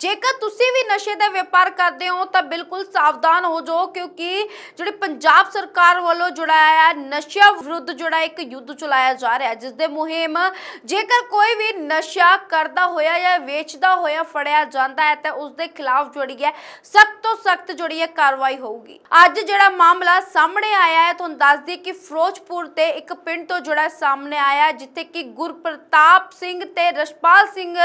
ਜੇਕਰ ਤੁਸੀਂ ਵੀ ਨਸ਼ੇ ਦਾ ਵਪਾਰ ਕਰਦੇ ਹੋ, ਤਾਂ ਬਿਲਕੁਲ ਸਾਵਧਾਨ ਹੋ ਜਾਓ, ਕਿਉਂਕਿ ਜਿਹੜੀ ਪੰਜਾਬ ਸਰਕਾਰ ਵੱਲੋਂ ਜਿਹੜਾ ਨਸ਼ਾ ਵਿਰੁੱਧ ਜਿਹੜਾ ਇੱਕ ਯੁੱਧ ਚਲਾਇਆ ਜਾ ਰਿਹਾ ਜਿਸ ਦੇ ਮੁਹਿੰਮ ਜੇਕਰ ਕੋਈ ਵੀ ਨਸ਼ਾ ਕਰਦਾ ਹੋਇਆ ਜਾਂ ਵੇਚਦਾ ਹੋਇਆ ਫੜਿਆ ਜਾਂਦਾ ਹੈ, ਤਾਂ ਉਸ ਦੇ ਖਿਲਾਫ ਜਿਹੜੀ ਹੈ, ਸਖਤ ਤੋਂ ਸਖਤ ਜਿਹੜੀ ਹੈ ਕਾਰਵਾਈ ਹੋਊਗੀ। ਅੱਜ ਜਿਹੜਾ ਮਾਮਲਾ ਸਾਹਮਣੇ ਆਇਆ ਹੈ, ਤੁਹਾਨੂੰ ਦੱਸ ਦਈਏ ਕਿ ਫਿਰੋਜ਼ਪੁਰ ਤੇ ਇੱਕ ਪਿੰਡ ਤੋਂ ਜੁੜਾ ਸਾਹਮਣੇ ਆਇਆ ਜਿੱਥੇ ਕਿ ਗੁਰਪ੍ਰਤਾਪ ਸਿੰਘ ਤੇ ਰਸ਼ਪਾਲ ਸਿੰਘ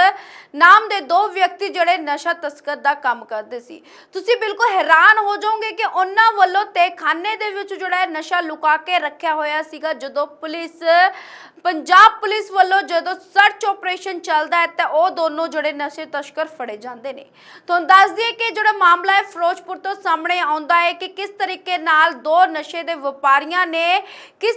ਨਾਮ ਦੇ ਦੋ ਵਿਅਕਤੀ ਜਿਹੜੇ ਨਸ਼ਾ ਤਸਕਰ ਦਾ ਕੰਮ ਕਰਦੇ ਸੀ। ਤੁਸੀਂ ਬਿਲਕੁਲ ਹੈਰਾਨ ਹੋ ਜਾਓਗੇ ਕਿ ਉਹਨਾਂ ਵੱਲੋਂ ਤੇ ਖਾਨੇ ਦੇ ਵਿੱਚ ਜਿਹੜਾ ਹੈ ਨਸ਼ਾ ਲੁਕਾ ਕੇ ਰੱਖਿਆ ਹੋਇਆ ਸੀਗਾ, ਜਦੋਂ ਪੁਲਿਸ, ਪੰਜਾਬ ਪੁਲਿਸ ਵੱਲੋਂ ਜਦੋਂ ਸਰਚ ਆਪਰੇਸ਼ਨ ਚੱਲਦਾ ਹੈ, ਤਾਂ ਉਹ ਦੋਨੋਂ ਜਿਹੜੇ ਨਸ਼ੇ ਤਸਕਰ ਫੜੇ ਜਾਂਦੇ ਨੇ। ਤੁਹਾਨੂੰ ਦੱਸ ਦਈਏ ਕਿ ਜਿਹੜਾ ਮਾਮਲਾ ਹੈ ਫਿਰੋਜ਼ਪੁਰ ਤੋਂ ਸਾਹਮਣੇ ਆਉਂਦਾ ਹੈ ਕਿ ਕਿਸ ਤਰੀਕੇ ਨਾਲ ਦੋ ਨਸ਼ੇ ਦੇ ਵਪਾਰੀਆਂ ਨੇ ਕਿਸ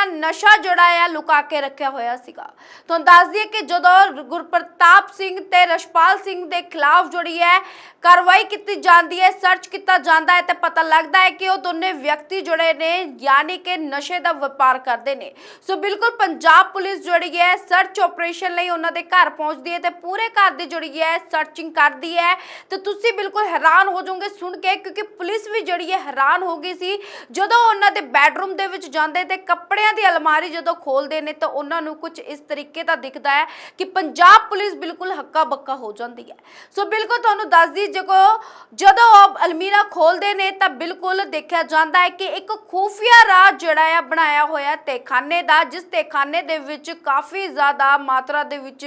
ਨਾਲ ਨਸ਼ਾ ਜਿਹੜਾ ਹੈ ਲੁਕਾ ਕੇ ਰੱਖਿਆ ਹੋਇਆ ਸੀਗਾ। ਤੁਹਾਨੂੰ ਦੱਸ ਦਈਏ ਕਿ ਜਦੋਂ ਗੁਰਪ੍ਰਤਾਪ ਸਿੰਘ ਤੇ ਰਸ਼ਪਾਲ ਸਿੰਘ ਦੇ ਖਿਲਾਫ ਜਿਹੜੀ ਹੈ, ਕਾਰਵਾਈ ਕੀਤੀ ਜਾਂਦੀ ਹੈ ਸਰਚ ਕੀਤਾ ਜਾਂਦਾ ਹੈ ਤੇ ਪਤਾ ਲੱਗਦਾ ਹੈ ਕਿ ਉਹ ਦੋਨੇ ਵਿਅਕਤੀ ਜਿਹੜੇ ਨੇ, ਯਾਨੀ ਕਿ ਨਸ਼ੇ ਦਾ ਵਪਾਰ ਕਰਦੇ ਨੇ। ਸੋ ਬਿਲਕੁਲ ਪੰਜਾਬ ਪੁਲਿਸ ਜਿਹੜੀ ਹੈ ਸਰਚ ਆਪਰੇਸ਼ਨ ਲਈ ਉਹਨਾਂ ਦੇ ਘਰ ਪਹੁੰਚਦੀ ਹੈ ਤੇ ਪੂਰੇ ਘਰ ਦੀ ਜਿਹੜੀ ਹੈ ਸਰਚਿੰਗ ਕਰਦੀ ਹੈ। ਤੇ ਤੁਸੀਂ ਬਿਲਕੁਲ ਹੈਰਾਨ ਹੋ ਜਾਓਗੇ ਸੁਣ ਕੇ, ਕਿਉਂਕਿ ਪੁਲਿਸ ਵੀ ਜਿਹੜੀ ਹੈ ਹੈਰਾਨ ਹੋ ਗਈ ਸੀ। ਜਦੋਂ ਉਹਨਾਂ ਦੇ ਬੈਡਰੂਮ ਦੇ ਵਿੱਚ ਜਾਂਦੇ ਤੇ ਕੱਪੜਿਆਂ ਦੀ ਅਲਮਾਰੀ ਜਦੋਂ ਖੋਲਦੇ ਨੇ ਤਾਂ ਉਹਨਾਂ ਨੂੰ ਕੁਝ ਇਸ ਤਰੀਕੇ ਦਾ ਦਿਖਦਾ ਹੈ ਕਿ ਪੰਜਾਬ ਪੁਲਿਸ ਬਿਲਕੁਲ ਹੱਕਾ ਬੱਕਾ ਹੋ ਜਾਂਦੀ ਹੈ। ਸੋ ਬਿਲਕੁਲ ਤੁਹਾਨੂੰ ਦੱਸ ਦੀ ਜਦੋਂ ਜਦੋਂ ਉਹ ਅਲਮੀਰਾ ਖੋਲਦੇ ਨੇ ਤਾਂ ਬਿਲਕੁਲ ਦੇਖਿਆ ਜਾਂਦਾ ਹੈ ਕਿ ਇੱਕ ਖੂਫੀਆ ਰਾਜ ਜਿਹੜਾ ਆ ਬਣਾਇਆ ਹੋਇਆ ਤੇਖਾਨੇ ਦਾ, ਜਿਸ ਤੇਖਾਨੇ ਦੇ ਵਿੱਚ ਕਾਫੀ ਜ਼ਿਆਦਾ ਮਾਤਰਾ ਦੇ ਵਿੱਚ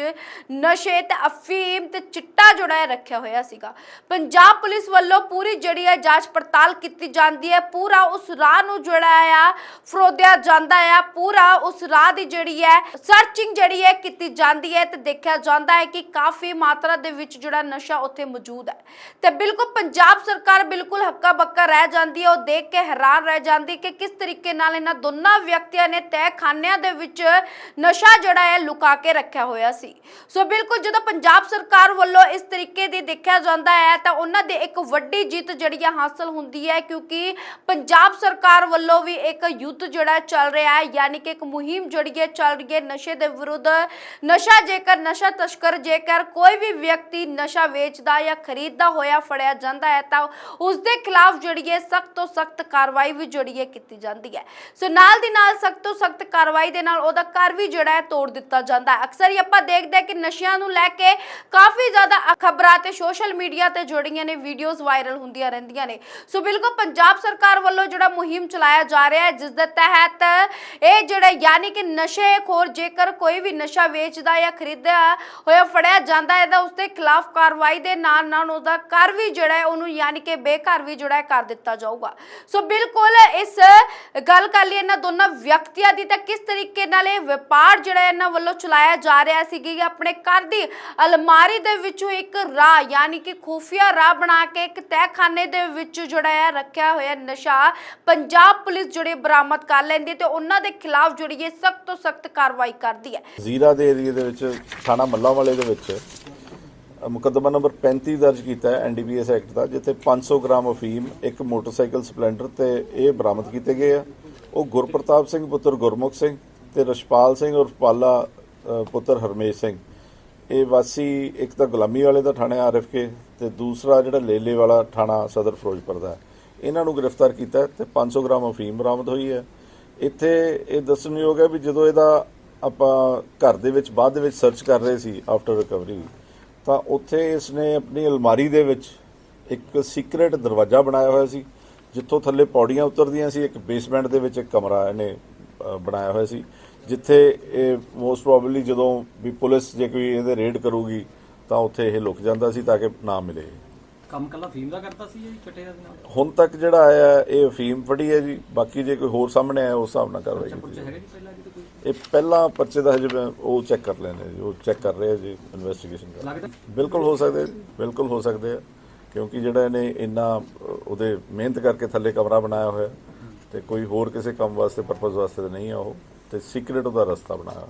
ਨਸ਼ੇ ਤੇ ਅਫੀਮ ਤੇ ਚਿੱਟਾ ਜਿਹੜਾ ਹੈ ਰੱਖਿਆ ਹੋਇਆ ਸੀਗਾ। ਪੰਜਾਬ ਪੁਲਿਸ ਵੱਲੋਂ ਪੂਰੀ ਜਿਹੜੀ ਹੈ ਜਾਂਚ ਪੜਤਾਲ ਕੀਤੀ ਜਾਂਦੀ ਹੈ। ਪੂਰਾ ਉਸ ਰਾਹ ਨੂੰ ਜਿਹੜਾ ਆ ਫਰੋਦਿਆ ਜਾਂਦਾ ਹੈ ਪੂਰਾ ਉਸ ਰਾਹ ਦੀ ਜਿਹੜੀ ਹੈ ਸਰਚਿੰਗ ਜਿਹੜੀ ਹੈ ਕੀਤੀ ਜਾਂਦੀ ਹੈ ਤੇ ਦੇਖਿਆ ਜਾਂਦਾ ਹੈ ਕਿ ਕਾਫੀ ਮਾਤਰਾ ਦੇ ਵਿੱਚ ਜਿਹੜਾ ਨਸ਼ਾ ਉੱਥੇ ਮੌਜੂਦ ਹੈ। ਤੇ ਬਿਲਕੁਲ ਪੰਜਾਬ ਸਰਕਾਰ ਬਿਲਕੁਲ ਹੱਕਾ ਬੱਕਾ ਰਹਿ ਜਾਂਦੀ ਹੈ, ਉਹ ਦੇਖ ਕੇ ਹੈਰਾਨ ਰਹਿ ਜਾਂਦੀ ਕਿ ਕਿਸ ਤਰੀਕੇ ਨਾਲ ਇਹਨਾਂ ਦੋਨਾਂ ਵਿਅਕਤੀਆਂ ਨੇ ਤਹਿ ਖਾਨਿਆਂ ਦੇ ਵਿੱਚ ਨਸ਼ਾ ਜਿਹੜਾ ਹੈ ਲੁਕਾ ਕੇ ਰੱਖਿਆ ਹੋਇਆ ਸੀ। ਸੋ ਬਿਲਕੁਲ ਜਦੋਂ ਪੰਜਾਬ ਸਰਕਾਰ ਵੱਲੋਂ ਇਸ ਤਰੀਕੇ ਦੀ ਦੇਖਿਆ ਜਾਂਦਾ ਹੈ, ਤਾਂ ਉਹਨਾਂ ਦੇ ਇੱਕ ਵੱਡੀ ਜਿੱਤ ਜਿਹੜੀ ਹੈ ਹਾਸਲ ਹੁੰਦੀ ਹੈ, ਕਿਉਂਕਿ ਪੰਜਾਬ ਸਰਕਾਰ ਵੱਲੋਂ ਵੀ ਇੱਕ ਯੁੱਧ ਜਿਹੜਾ ਚੱਲ ਰਿਹਾ ਹੈ, ਯਾਨੀ ਕਿ ਇੱਕ ਮੁਹਿੰਮ ਜਿਹੜੀ ਹੈ ਚੱਲ ਰਹੀ ਹੈ ਨਸ਼ੇ ਦੇ ਵਿਰੁੱਧ। ਨਸ਼ਾ ਜੇਕਰ, ਨਸ਼ਾ ਤਸਕਰ ਜੇਕਰ ਕੋਈ ਵੀ ਵਿਅਕਤੀ ਨਸ਼ਾ ਵੇਚਦਾ ਜਾਂ ਖਰੀਦਦਾ ਹੋਇਆ ਫੜਿਆ ਜਾਂਦਾ ਹੈ, ਤਾਂ ਉਸ ਦੇ ਖਿਲਾਫ ਜਿਹੜੀ ਹੈ ਸਖਤ ਤੋਂ ਸਖਤ ਕਾਰਵਾਈ ਵੀ ਜਿਹੜੀ ਹੈ ਕੀਤੀ ਜਾਂਦੀ ਹੈ। ਸੋ ਨਾਲ ਦੀ ਨਾਲ ਸਖਤ ਤੋਂ ਸਖਤ ਕਾਰਵਾਈ ਦੇ ਨਾਲ ਉਹਦਾ ਘਰ ਵੀ ਜਿਹੜਾ ਹੈ ਤੋੜ ਦਿੱਤਾ ਜਾਂਦਾ ਹੈ। ਅਕਸਰ ਹੀ ਆਪਾਂ ਦੇਖਦੇ ਹਾਂ ਕਿ ਨਸ਼ਿਆਂ ਨੂੰ ਲੈ ਕੇ ਕਾਫੀ ਜ਼ਿਆਦਾ ਖਬਰਾਂ ਤੇ ਸੋਸ਼ਲ ਮੀਡੀਆ ਤੇ ਜੁੜੀਆਂ ਨੇ, ਵੀਡੀਓਜ਼ ਵਾਇਰਲ ਹੁੰਦੀਆਂ ਰਹਿੰਦੀਆਂ ਨੇ। ਸੋ ਬਿਲਕੁਲ ਪੰਜਾਬ ਸਰਕਾਰ ਵੱਲੋਂ ਜਿਹੜਾ ਮੁਹਿੰਮ ਚਲਾਇਆ ਜਾ ਰਿਹਾ ਹੈ, ਜਿਸ ਦੇ ਤਹਿਤ ਇਹ ਜਿਹੜਾ ਯਾਨੀ ਕਿ ਨਸ਼ੇ ਖੋਰ ਜੇਕਰ ਕੋਈ ਵੀ ਨਸ਼ਾ ਵੇਚਦਾ ਜਾਂ ਖਰੀਦਦਾ ਹੋਇਆ ਫੜਿਆ ਜਾਂਦਾ ਹੈ ਤਾਂ ਉਸ ਖਿਲਾਫ ਕਾਰਵਾਈ ਦੇ ਨਾਲ ਨਾਲ ਉਹਦਾ ਘਰ ਵੀ ਜਿਹੜਾ ਹੈ, ਉਹਨੂੰ ਯਾਨੀ ਕਿ ਬੇਘਰ ਵੀ ਜਿਹੜਾ ਹੈ ਕਰ ਦਿੱਤਾ ਜਾਊਗਾ। ਸੋ ਬਿਲਕੁਲ ਇਸ ਗੱਲ ਕਰ ਲਈ ਇਹਨਾਂ ਦੋਨਾਂ ਵਿਅਕਤੀਆਂ ਦੀ, ਤਾਂ ਕਿਸ ਤਰੀਕੇ ਨਾਲ ਇਹ ਵਪਾਰ ਜਿਹੜਾ ਇਹਨਾਂ ਵੱਲੋਂ ਚਲਾਇਆ ਜਾ ਰਿਹਾ ਸੀ ਕਿ ਆਪਣੇ ਘਰ ਦੀ ਅਲਮਾਰੀ ਦੇ ਵਿੱਚੋਂ ਇੱਕ ਰਾਹ, ਯਾਨੀ ਕਿ ਖੂਫੀਆ ਰਾਹ ਬਣਾ ਕੇ ਇੱਕ ਤਹਿਖਾਨੇ ਦੇ ਵਿੱਚ ਜਿਹੜਾ ਹੈ ਰੱਖਿਆ ਹੋਇਆ ਨਸ਼ਾ, ਪੰਜਾਬ ਪੁਲਿਸ ਜਿਹੜੀ ਬਰਾਮਦ ਕਰ ਲੈਂਦੀ ਹੈ ਤੇ ਉਹਨਾਂ ਦੇ ਖਿਲਾਫ ਜਿਹੜੀ ਹੈ ਸਖਤ ਤੋਂ ਸਖਤ ਕਾਰਵਾਈ ਕਰਦੀ ਹੈ। ਜ਼ੀਰਾ ਦੇ ਏਰੀਏ ਦੇ ਵਿੱਚ, ਥਾਣਾ ਮੱਲਾ ਵਾਲੇ ਦੇ ਵਿੱਚ ਮੁਕੱਦਮਾ ਨੰਬਰ 35 ਦਰਜ ਕੀਤਾ ਹੈ ਐਨਡੀਪੀਐਸ ਐਕਟ ਦਾ, ਜਿੱਥੇ 500 ਗ੍ਰਾਮ ਅਫੀਮ, ਇੱਕ ਮੋਟਰਸਾਈਕਲ ਸਪਲੈਂਡਰ ਤੇ ਇਹ ਬਰਾਮਦ ਕੀਤੇ ਗਏ ਆ। ਉਹ ਗੁਰਪ੍ਰਤਾਪ ਸਿੰਘ ਪੁੱਤਰ ਗੁਰਮੁਖ ਸਿੰਘ ਤੇ ਰਸ਼ਪਾਲ ਸਿੰਘ ਉਰਫ ਪਾਲਾ ਪੁੱਤਰ ਹਰਮੇਸ਼ ਸਿੰਘ। ਇਹ ਵਾਸੀ ਇੱਕ ਤਾਂ ਗੁਲਾਮੀ ਵਾਲੇ ਦਾ ਥਾਣਾ ਆਰਐਫਕੇ ਤੇ ਦੂਸਰਾ ਜਿਹੜਾ ਲੇਲੇ ਵਾਲਾ ਥਾਣਾ ਸਦਰ ਫਿਰੋਜ਼ਪੁਰ ਦਾ ਇਹਨਾਂ ਨੂੰ ਗ੍ਰਿਫਤਾਰ ਕੀਤਾ ਹੈ ਤੇ 500 ਗ੍ਰਾਮ ਅਫੀਮ ਬਰਾਮਦ ਹੋਈ ਹੈ। ਇੱਥੇ ਇਹ ਦੱਸਣਯੋਗ ਹੈ ਵੀ ਜਦੋਂ ਇਹਦਾ ਆਪਾਂ ਘਰ ਦੇ ਵਿੱਚ, ਬਾਅਦ ਦੇ ਵਿੱਚ ਸਰਚ ਕਰ ਰਹੇ ਸੀ ਆਫਟਰ ਰਿਕਵਰੀ ਤਾਂ ਉੱਥੇ ਇਸ ਨੇ ਆਪਣੀ ਅਲਮਾਰੀ ਦੇ ਵਿੱਚ ਇੱਕ ਸੀਕ੍ਰੇਟ ਦਰਵਾਜ਼ਾ ਬਣਾਇਆ ਹੋਇਆ ਸੀ, ਜਿੱਥੋਂ ਥੱਲੇ ਪੌੜੀਆਂ ਉਤਰਦੀਆਂ ਸੀ, ਇੱਕ ਬੇਸਮੈਂਟ ਦੇ ਵਿੱਚ ਇੱਕ ਕਮਰਾ ਇਹਨੇ ਬਣਾਇਆ ਹੋਇਆ ਸੀ, ਜਿੱਥੇ ਇਹ ਮੋਸਟ ਪ੍ਰੋਬਬਲੀ ਜਦੋਂ ਵੀ ਪੁਲਿਸ ਜੇ ਕੋਈ ਇਹਦੇ ਰੇਡ ਕਰੂਗੀ, ਤਾਂ ਉੱਥੇ ਇਹ ਲੁਕ ਜਾਂਦਾ ਸੀ ਤਾਂ ਕਿ ਨਾ ਮਿਲੇ। ਕੰਮ ਕੱਲਾ ਫੀਮ ਦਾ ਕਰਦਾ ਸੀ ਜੀ ਚਟੇ ਦੇ ਨਾਲ? ਹੁਣ ਤੱਕ ਜਿਹੜਾ ਆਇਆ ਇਹ ਅਫੀਮ ਫੜੀ ਹੈ ਜੀ। ਬਾਕੀ ਜੇ ਕੋਈ ਹੋਰ ਸਾਹਮਣੇ ਆਇਆ ਉਸ ਹਿਸਾਬ ਨਾਲ ਕਾਰਵਾਈ ਕੀਤੀ ਹੈਗਾ ਜਾਏਗੀ। ਜੀ ਪਹਿਲਾਂ ਕਿਤੇ ਕੋਈ? ਇਹ ਪਹਿਲਾਂ ਪਰਚੇ ਦਾ ਹਜੇ ਮੈਂ ਉਹ ਚੈੱਕ ਕਰ ਲੈਣੇ ਜੀ। ਉਹ ਚੈੱਕ ਕਰ ਰਹੇ ਆ ਜੀ ਇਨਵੈਸਟੀਗੇਸ਼ਨ ਕਰ ਲੱਗਦਾ ਬਿਲਕੁਲ ਹੋ ਸਕਦੇ ਬਿਲਕੁਲ ਹੋ ਸਕਦੇ ਆ। ਕਿਉਂਕਿ ਜਿਹੜਾ ਇਹਨੇ ਇੰਨਾ ਅ, ਉਹਦੇ ਮਿਹਨਤ ਕਰਕੇ ਥੱਲੇ ਕਮਰਾ ਬਣਾਇਆ ਹੋਇਆ ਤੇ ਕੋਈ ਹੋਰ ਕਿਸੇ ਕੰਮ ਵਾਸਤੇ ਪਰਪਸ ਵਾਸਤੇ ਤਾਂ ਨਹੀਂ ਆ ਉਹ। ਤੇ ਸੀਕ੍ਰੇਟ ਉਹਦਾ ਰਸਤਾ ਬਣਾਇਆ